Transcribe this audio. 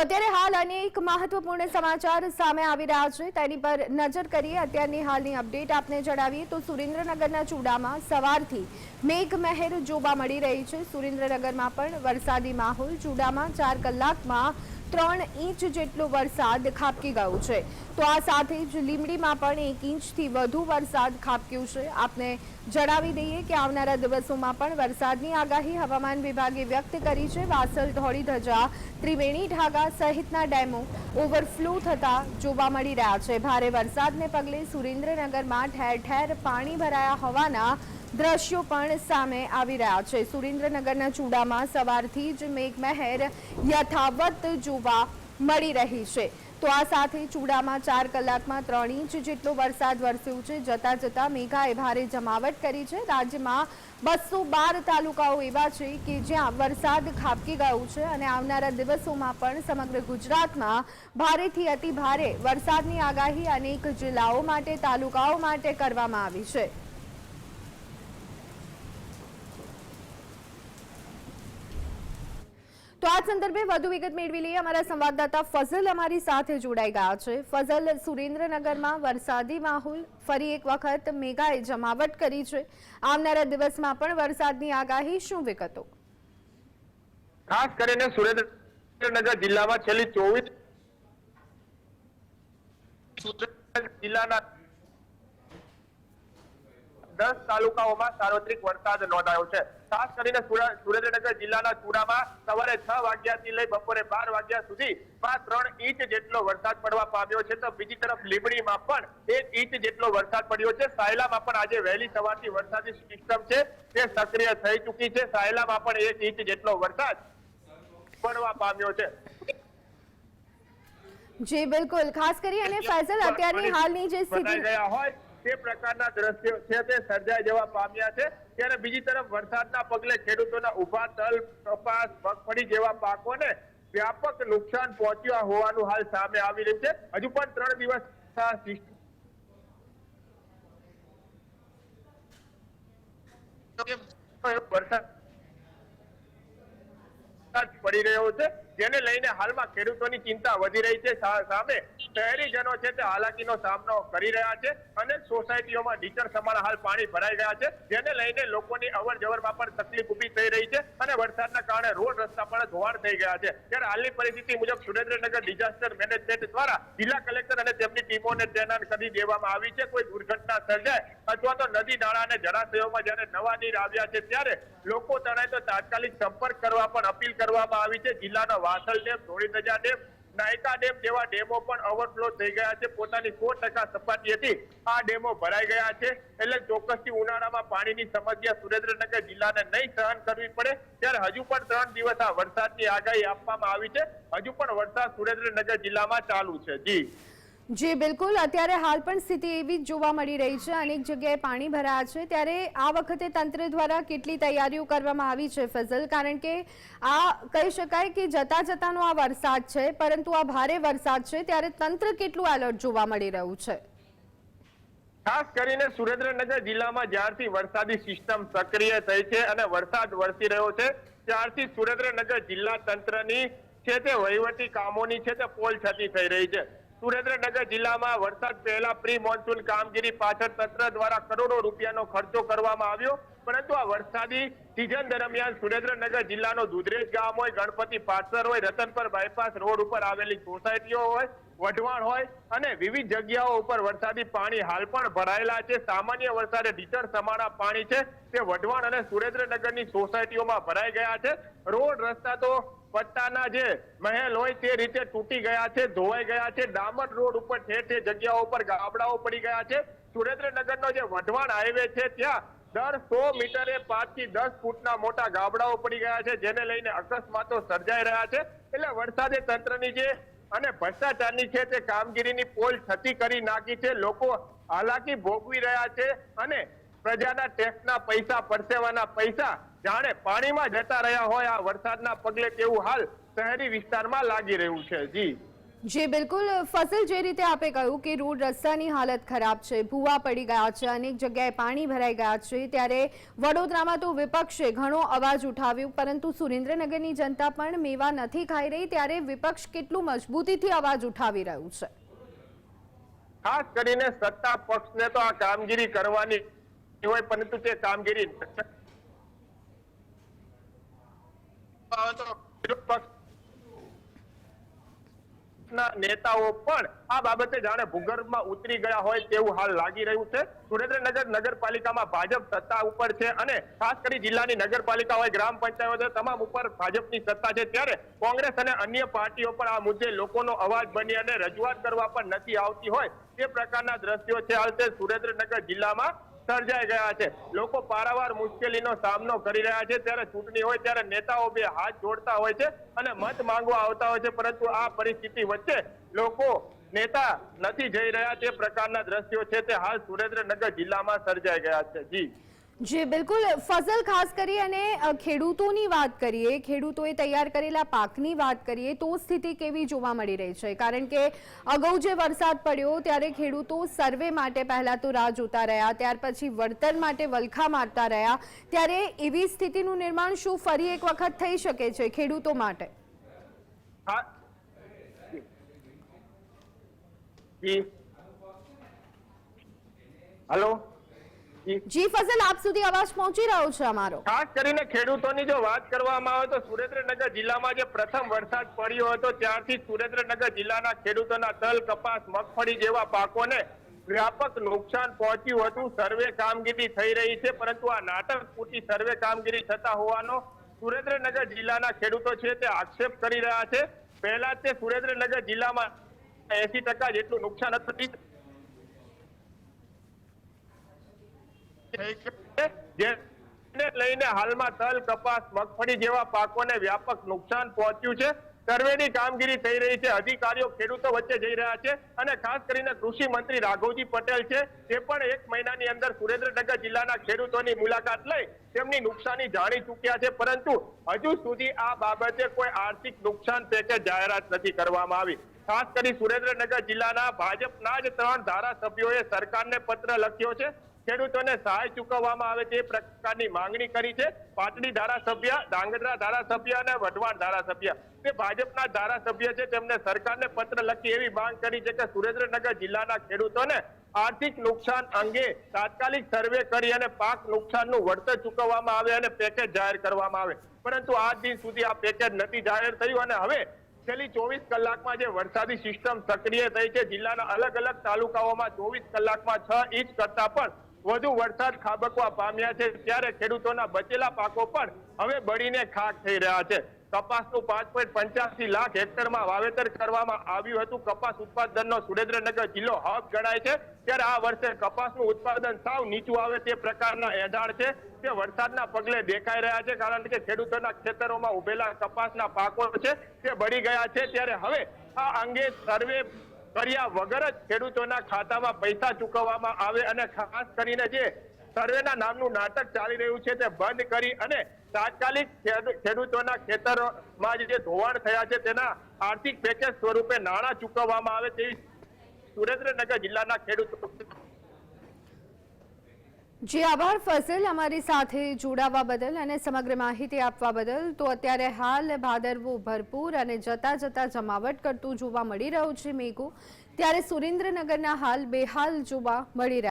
તો અત્યારે હાલ અનેક મહત્વપૂર્ણ સમાચાર સામે આવી રહ્યા છે. તેની પર નજર કરીએ, અત્યારની હાલની અપડેટ આપને જણાવીએ તો સુરેન્દ્રનગરના ચૂડામાં સવારથી મેઘમહેર જોવા મળી રહી છે. સુરેન્દ્રનગરમાં પણ વરસાદી માહોલ, ચૂડામાં ચાર કલાકમાં ત્રણ ઇંચ જેટલો વરસાદ ખાબકી ગયો છે. તો આ સાથે જ લીમડીમાં પણ એક ઇંચથી વધુ વરસાદ ખાબક્યું છે. આપને જણાવી દઈએ કે આવનારા દિવસોમાં પણ વરસાદની આગાહી હવામાન વિભાગે વ્યક્ત કરી છે. વાસલ, ધોળી, ધજા, ત્રિવેણી, ઢાગા સહિતના ડેમો ઓવરફ્લો થતા જોવા મળી રહ્યા છે. ભારે વરસાદને પગલે સુરેન્દ્રનગરમાં ઠેર ઠેર પાણી ભરાયા હોવાના દ્રશ્યો પણ સામે આવી રહ્યા છે. સુરેન્દ્રનગરના ચૂડામાં સવારથી જ મેઘમહેર યથાવત જોવા મળી રહી છે. તો આ સાથે ચૂડામાં ચાર કલાકમાં ત્રણ ઇંચ જેટલો વરસાદ વરસ્યો છે. જતા જતા મેઘાએ ભારે જમાવટ કરી છે. રાજ્યમાં બસો બાર તાલુકાઓ એવા છે કે જ્યાં વરસાદ ખાબકી ગયો છે અને આવનારા દિવસોમાં પણ સમગ્ર ગુજરાતમાં ભારેથી અતિભારે વરસાદની આગાહી અનેક જિલ્લાઓ માટે, તાલુકાઓ માટે કરવામાં આવી છે. તો આ સંદર્ભે વધુ વિગત મેળવી લઈએ. અમારા સંવાદદાતા ફઝલ અમારી સાથે જોડાઈ ગયા છે. ફઝલ, સુરેન્દ્રનગરમાં વરસાદી માહોલ ફરી એક વખત મેઘાએ જમાવટ કરી છે. આવનારા દિવસમાં પણ વરસાદની આગાહી શું વિગતો? ખાસ કરીને સુરેન્દ્રનગર જિલ્લામાં છેલ્લી ચોવીસ જિલ્લાના દસ તાલુકાઓમાં સાર્વત્રિક વરસાદ નોંધાયો છે. ખાસ કરીને સુરેન્દ્રનગર જિલ્લાના ચુડામાં સવારે છ વાગ્યાથી લઈ બપોરે બાર વાગ્યા સુધી માં ત્રણ ઇંચ જેટલો વરસાદ પડવા પામ્યો છે. તો બીજી તરફ લીંબડીમાં પણ એક ઇંચ જેટલો વરસાદ પડ્યો છે. સાયલામાં પણ આજે વહેલી સવારથી વરસાદી સિસ્ટમ છે. તે સક્રિય થઈ ચૂકી છે. સાયલામાં પણ એક ઇંચ જેટલો વરસાદ પડવા પામ્યો છે. જી બિલકુલ. ખાસ કરી અને ફેઝલ અત્યારની હાલની જે સ્થિતિ ગયા હોય તે પ્રકારના દ્રશ્યો છે તે સર્જાઈ જવા પામ્યા છે. ત્યારે બીજી તરફ વરસાદના પગલે ખેડૂતોના ઊભા તલ, કપાસ, મગફળી જેવા પાકોને વ્યાપક નુકસાન પહોંચ્યા. હોવાનું હાલ સામે આવી રહ્યું છે. હજુ પણ ત્રણ દિવસ વરસાદ પડી રહ્યો છે. જેને લઈને હાલમાં ખેડૂતોની ચિંતા વધી રહી છે. સામે શહેરીજનો છે તે હાલાકીનો સામનો કરી રહ્યા છે અને સોસાયટીઓમાં ડીચર સમાન હાલ પાણી ભરાઈ ગયા છે, જેને લઈને લોકોની અવર જવરમાં પણ તકલીફ ઊભી થઈ રહી છે અને વરસાદના કારણે રોડ રસ્તા પણ ધોવાણ થઈ ગયા છે. ત્યારે હાલની પરિસ્થિતિ મુજબ સુરેન્દ્રનગર ડિઝાસ્ટર મેનેજમેન્ટ દ્વારા જિલ્લા કલેક્ટર અને તેમની ટીમોને તૈનાત કરી દેવામાં આવી છે. કોઈ દુર્ઘટના સર્જાય અથવા તો નદી નાળા અને જળાશયોમાં જ્યારે નવા નીર આવ્યા છે ત્યારે લોકો તણાય તો તાત્કાલિક સંપર્ક કરવા પણ અપીલ કરવામાં આવી છે. જિલ્લાનો Vasal dam Dholidhaja dam, Nayka dam જેવા ડેમો પણ ઓવરફ્લો થઈ ગયા છે. પોતાની સો ટકા સપાટી હતી. આ ડેમો ભરાઈ ગયા છે. એટલે ચોક્કસથી ઉનાળામાં પાણીની સમસ્યા સુરેન્દ્રનગર જિલ્લાને નહીં સહન કરવી પડે. ત્યારે હજુ પણ ત્રણ દિવસ આ વરસાદની આગાહી આપવામાં આવી છે. હજુ પણ વરસાદ સુરેન્દ્રનગર જિલ્લામાં ચાલુ છે. જી. જી, બિલકુલ. અત્યારે હાલ પણ સ્થિતિ એવી જ જોવા મળી રહી છે. અનેક જગ્યાએ પાણી ભરાયા છે. ત્યારે આ વખતે તંત્ર દ્વારા કેટલી તૈયારીઓ કરવામાં આવી છે ફઝલ? કારણ કે આ કહી શકાય કે જતા જતાનો આ વરસાદ છે, પરંતુ આ ભારે વરસાદ છે. ત્યારે તંત્ર કેટલું એલર્ટ જોવા મળી રહ્યું છે? ખાસ કરીને સુરેન્દ્રનગર જિલ્લામાં જ્યારથી વરસાદી સિસ્ટમ સક્રિય થઈ છે અને વરસાદ વરસી રહ્યો છે, ત્યારથી સુરેન્દ્રનગર જિલ્લા તંત્રની છે તે વહીવટી કામોની છે તે પોલ છતી થઈ રહી છે. સુરેન્દ્રનગર જિલ્લામાં વરસાદ પહેલા પ્રી મોન્સૂન કામગીરી પાછળ તંત્ર દ્વારા કરોડો રૂપિયાનો ખર્ચો કરવામાં આવ્યો. પરંતુ આ વરસાદી સિઝન દરમિયાન સુરેન્દ્રનગર જિલ્લાનો દુધરેજ ગામ હોય, ગણપતિ પાછર હોય, રતનપર બાયપાસ રોડ ઉપર આવેલી સોસાયટીઓ હોય, વઢવાણ હોય અને વિવિધ જગ્યાઓ ઉપર વરસાદી પાણી હાલ પણ ભરાયેલા છે. સામાન્ય વરસાદે ઢીચર સમાણા પાણી છે. તે વઢવાણ અને સુરેન્દ્રનગરની સોસાયટીઓમાં ભરાઈ ગયા છે. રોડ રસ્તા તો પટ્ટાના જે મહેલ હોય તે રીતે તૂટી ગયા છે, ધોવાઈ ગયા છે, ડામર રોડ ઉપર ઠેર ઠેર જગ્યાઓ ઉપર ગાબડાઓ પડી ગયા છે. સુરેન્દ્રનગરનો જે વઢવાણ હાઈવે છે, ત્યાં દર સો મીટરે પાંચથી દસ ફૂટના મોટા ગાબડાઓ પડી ગયા છે, જેને લઈને અકસ્માતો સર્જાઈ રહ્યા છે. એટલે વરસાદે તંત્રની જે અને ભ્રષ્ટાચારની છે તે કામગીરીની પોલ છતી કરી નાખી છે. લોકો હાલાકી ભોગવી રહ્યા છે અને પ્રજાના ટેક્સના પૈસા પરસેવાના પૈસા જાણે પાણીમાં જતા રહ્યા હોય આ વરસાદના પગલે તેવું હાલ શહેરી વિસ્તારમાં લાગી રહ્યું છે. જી. જી બિલકુલ. ફસલ જે રીતે આપે કહ્યું કે રોડ રસ્તાની હાલત ખરાબ છે ભૂવા પડી ગયા છે અનેક જગ્યાએ પાણી ભરાઈ ગયા છે ત્યારે વડોદરામાં તો વિપક્ષે ઘણો અવાજ ઉઠાવ્યો પરંતુ સુરેન્દ્રનગરની જનતા પણ મેવા નથી ખાઈ રહી ત્યારે વિપક્ષ કેટલું મજબૂતીથી અવાજ ઉઠાવી રહ્યું છે? ખાસ કરીને સત્તા પક્ષને તો આ કામગીરી કરવાની હોય પરંતુ તે કામગીરી નેતાઓ પણ આ બાબતે જાણે ભૂગર્ભમાં ઉતરી ગયા હોય તેવું હાલ લાગી રહ્યું છે. સુરેન્દ્રનગર નગરપાલિકામાં ભાજપ સત્તા ઉપર છે અને ખાસ કરી જિલ્લાની નગરપાલિકા હોય, ગ્રામ પંચાયત હોય તમામ ઉપર ભાજપની સત્તા છે. ત્યારે કોંગ્રેસ અને અન્ય પાર્ટીઓ પણ આ મુદ્દે લોકોનો અવાજ બની અને રજૂઆત કરવા પણ નથી આવતી હોય. તે પ્રકારના દ્રશ્યો છે હાલ તે સુરેન્દ્રનગર જિલ્લામાં. સર્જાઈ ગયા છે. લોકો પારાવાર મુશ્કેલીનો સામનો કરી રહ્યા છે. ત્યારે ચૂંટણી હોય ત્યારે નેતાઓ બે હાથ જોડતા હોય છે અને મત માંગવા આવતા હોય છે. પરંતુ આ પરિસ્થિતિ વચ્ચે લોકો નેતા નથી જઈ રહ્યા. તે પ્રકારના દ્રશ્યો છે. તે હાલ સુરેન્દ્રનગર જિલ્લામાં સર્જાઈ ગયા છે. જી. જી, બિલકુલ. ફસલ ખાસ કરી અને ખેડૂતોની વાત કરીએ, ખેડૂતોએ તૈયાર કરેલા પાકની વાત કરીએ, તો સ્થિતિ કેવી જોવા મળી રહી છે? કારણ કે અગાઉ જે વરસાદ પડ્યો, ત્યારે ખેડૂતો સર્વે માટે પહેલા તો રાહ જોતા રહ્યા, ત્યાર પછી વળતર માટે વલખા મારતા રહ્યા. ત્યારે એવી સ્થિતિનું નિર્માણ શું ફરી એક વખત થઈ શકે છે ખેડૂતો માટે? હેલો? જી. ફઝલ આપ સુધી અવાજ પહોંચી રહ્યો છે અમારો? ખાસ કરીને ખેડૂતોની જો વાત કરવામાં આવે તો સુરેન્દ્રનગર જિલ્લામાં જે પ્રથમ વરસાદ પડ્યો હતો ત્યારથી સુરેન્દ્રનગર જિલ્લાના ખેડૂતોના તલ કપાસ મગફળી જેવા પાકોને વ્યાપક નુકસાન પહોંચ્યું હતું. સર્વે કામગીરી થઈ રહી છે પરંતુ આ નાટક પૂરતી સર્વે કામગીરી થતા હોવાનો સુરેન્દ્રનગર જિલ્લાના ખેડૂતો છે તે આક્ષેપ કરી રહ્યા છે. પહેલા તે સુરેન્દ્રનગર જિલ્લામાં એસી ટકા જેટલું નુકસાન હતું. જેને લઈને હાલમાં તલ, કપાસ, મગફળી જેવા પાકોને વ્યાપક નુકસાન પહોંચ્યું છે. સર્વેની કામગીરી થઈ રહી છે. અધિકારીઓ ખેડૂતો વચ્ચે જઈ રહ્યા છે અને ખાસ કરીને કૃષિ મંત્રી રાઘવજી પટેલ છે. તે પણ એક મહિનાની અંદર સુરેન્દ્રનગર જિલ્લાના ખેડૂતોની મુલાકાત લઈ તેમની નુકસાની જાણી ચૂક્યા છે. પરંતુ હજુ સુધી આ બાબતે કોઈ આર્થિક નુકસાન પેકેજ જાહેરાત નથી કરવામાં આવી. ખાસ કરી સુરેન્દ્રનગર જિલ્લાના ભાજપના જ ત્રણ ધારાસભ્યોએ સરકારને પત્ર લખ્યો છે. ખેડૂતોને સહાય ચૂકવવામાં આવે તે પ્રકારની માંગણી કરી છે પાટડી ધારાસભ્ય ડાંગરા ધારાસભ્ય અને વઢવાણ ધારાસભ્ય. તે ભાજપના ધારાસભ્ય છે, તેમને સરકારને પત્ર લખી એવી માંગ કરી છે કે સુરેન્દ્રનગર જિલ્લાના ખેડૂતોને આર્થિક નુકસાન અંગે તાત્કાલિક સર્વે કરી અને પાક નુકસાનનું વળતર ચૂકવવામાં આવે અને પેકેજ જાહેર કરવામાં આવે. પરંતુ આજ દિન સુધી આ પેકેજ નથી જાહેર થયું અને હવે છેલ્લી ચોવીસ કલાકમાં જે વરસાદી સિસ્ટમ સક્રિય થઈ છે, જિલ્લાના અલગ અલગ તાલુકાઓમાં ચોવીસ કલાકમાં છ ઇંચ કરતા પણ વધુ વરસાદ ખાબકવા પામ્યા છે, ત્યારે ખેડૂતોના બચેલા પાકો પણ હવે બળીને ખાક થઈ રહ્યા છે. કપાસનું પાંચ પોઈન્ટ પંચ્યાસી લાખ હેક્ટરમાં વાવેતર કરવામાં આવ્યું હતું. કપાસ ઉત્પાદનનો સુરેન્દ્રનગર જિલ્લો હબ ગણાય છે. ત્યારે આ વર્ષે કપાસનું ઉત્પાદન સાવ નીચું આવે તે પ્રકારના એધાળ છે. તે વરસાદના પગલે દેખાઈ રહ્યા છે, કારણ કે ખેડૂતોના ખેતરોમાં ઉભેલા કપાસના પાકો છે, તે બળી ગયા છે. ત્યારે હવે આ અંગે સર્વે કર્યા વગર જ ખેડૂતોના ખાતામાં પૈસા ચૂકવવામાં આવે અને ખાસ કરીને જે સર્વેના નામનું નાટક ચાલી રહ્યું છે તે બંધ કરી અને તાત્કાલિક ખેડૂતોના ખેતરોમાં જે ધોવાણ થયા છે તેના આર્થિક પેકેજ સ્વરૂપે નાણાં ચૂકવવામાં આવે તેવી સુરેન્દ્રનગર જિલ્લાના ખેડૂતો જી, આભાર. ફસલ અમારી સાથે જોડાવા બદલ અને સમગ્ર માહિતી આપવા બદલ. તો અત્યારે હાલ ભાદરવું ભરપૂર અને જતા જતા જમાવટ કરતું જોવા મળી રહ્યું છે મેઘો. ત્યારે સુરેન્દ્રનગરના હાલ બેહાલ જોવા મળી રહ્યા